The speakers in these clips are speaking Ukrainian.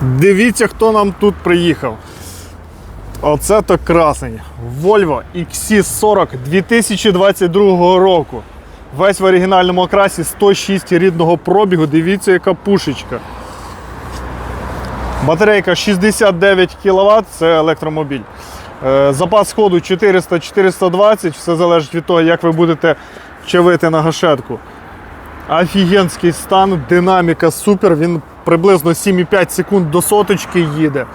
Дивіться, хто нам тут приїхав. Оце то красень. Volvo XC40 2022 року. Весь в оригінальному окрасі 106 рідного пробігу. Дивіться, яка пушечка. Батарейка 69 кВт, це електромобіль. Е, Запас ходу 400-420, все залежить від того, як ви будете чавити на гашетку. Офігенський стан, динаміка супер. Він приблизно 7,5 секунд до соточки їде.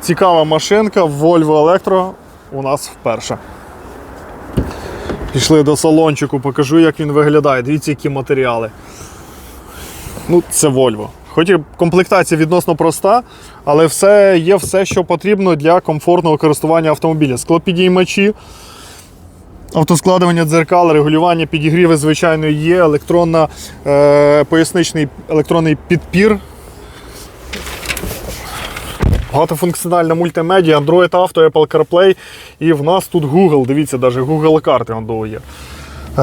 Цікава машинка, Volvo Electro у нас вперше. Пішли до салончику, покажу, як він виглядає. Дивіться, які матеріали. Ну, це Volvo. Хоч і комплектація відносно проста, але все, є все, що потрібно для комфортного користування автомобіля. Склопідіймачі, автоскладування дзеркал, регулювання підігріви, звичайно, є, електронна, е, поясничний електронний підпір. Багатофункціональна мультимедіа, Android Auto, Apple CarPlay. І в нас тут Google. Дивіться, навіть Google карти он є. Е,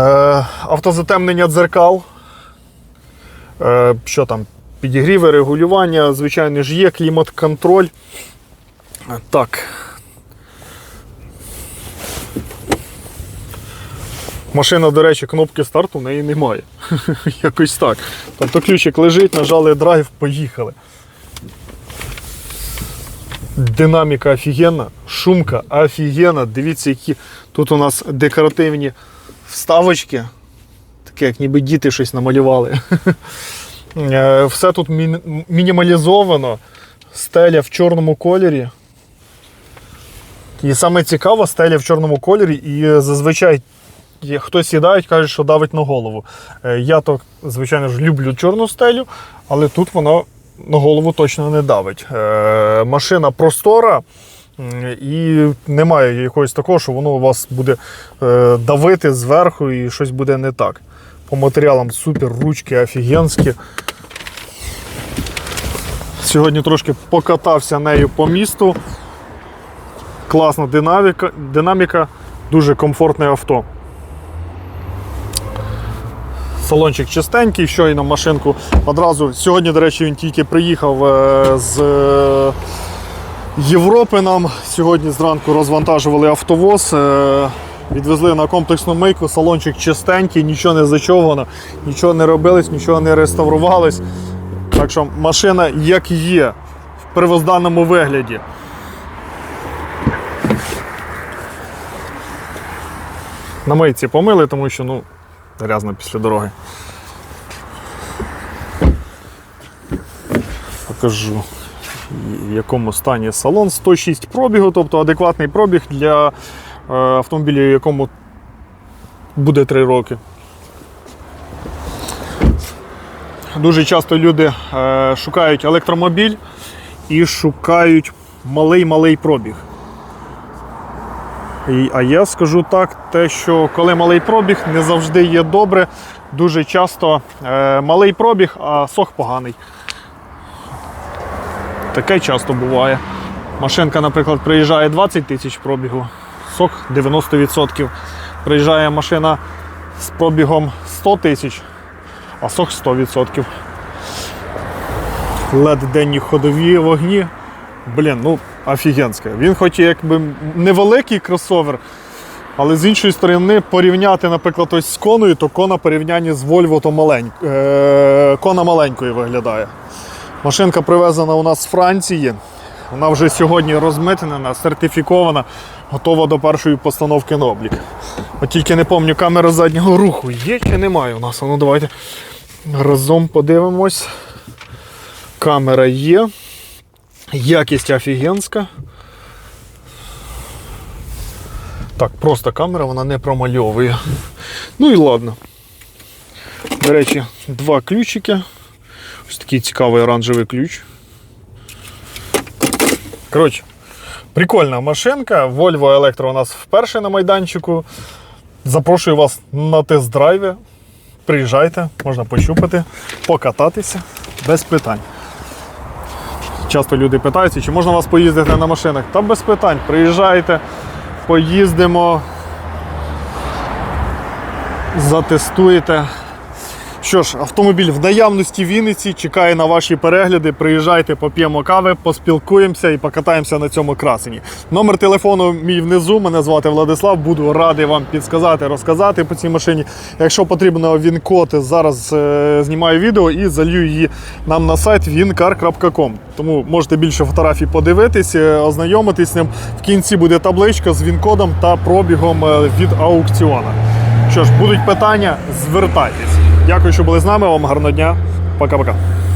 автозатемнення дзеркал. Е, що там? Підігріви, регулювання, звичайно ж є, клімат-контроль. Так. Машина, до речі, кнопки старту в неї немає. Якось так. Тобто ключик лежить, нажали драйв, поїхали. Динаміка офігенна, шумка офігенна. Дивіться, які тут у нас декоративні вставочки. Таке, як ніби діти щось намалювали. Е, Все тут мінімалізовано. Стеля в чорному кольорі. І саме цікаво, стеля в чорному кольорі, і зазвичай хтось сідає, каже, що давить на голову. Е, Я то, звичайно ж, люблю чорну стелю, але тут воно на голову точно не давить. Е, Машина простора. І немає якогось такого, що воно у вас буде е, давити зверху і щось буде не так. По матеріалам супер, ручки офігенські. Сьогодні трошки покатався нею по місту. Класна динаміка, динаміка дуже комфортне авто. Салончик чистенький, щойно машинку одразу. Сьогодні, до речі, він тільки приїхав е, з е, Європи нам. Сьогодні зранку розвантажували автовоз, е, відвезли на комплексну мийку, салончик чистенький, нічого не зачовгано, нічого не робилось, нічого не реставрувалось. Так що машина як є в первозданному вигляді. На мийці помили, тому що ну, грязно після дороги. Покажу, в якому стані салон. 106 пробігу, тобто адекватний пробіг для е, автомобіля, якому буде 3 роки. Дуже часто люди е, шукають електромобіль і шукають малий-малий пробіг. А я скажу так, те, що коли малий пробіг, не завжди є добре. Дуже часто е, малий пробіг, а сох поганий. Таке часто буває. Машинка, наприклад, приїжджає 20 тисяч пробігу, сок 90%. Приїжджає машина з пробігом 100 тисяч, а сок 100%. led денні ходові вогні. Блін, ну офігенське. Він хоч якби невеликий кросовер, але з іншої сторони порівняти, наприклад, ось з коною, то кона порівнянні з Volvo то малень... е... кона маленькою виглядає. Машинка привезена у нас з Франції. Вона вже сьогодні розмитнена, сертифікована, готова до першої постановки на облік. От тільки не пам'ятаю, камера заднього руху є чи немає у нас. Ну давайте разом подивимось. Камера є. Якість офігенська. Так, просто камера, вона не промальовує. Ну і ладно. До речі, два ключики. Ось такий цікавий оранжевий ключ. Коротше, прикольна машинка. Volvo Electro у нас вперше на майданчику. Запрошую вас на тест-драйві. Приїжджайте, можна пощупати, покататися без питань. Часто люди питаються, чи можна у вас поїздити на машинах. Та без питань. Приїжджайте, поїздимо, затестуєте. Що ж, автомобіль в наявності Вінниці чекає на ваші перегляди. Приїжджайте, поп'ємо кави, поспілкуємося і покатаємося на цьому красені. Номер телефону мій внизу. Мене звати Владислав. Буду радий вам підсказати, розказати по цій машині. Якщо потрібно він-код, зараз е, знімаю відео і залью її нам на сайт wincar.com. Тому можете більше фотографій подивитись, е, ознайомитись з ним. В кінці буде табличка з він-кодом та пробігом е, від аукціона. Що ж, будуть питання, звертайтесь. Дякую, що були з нами. Вам гарного дня. Пока-пока.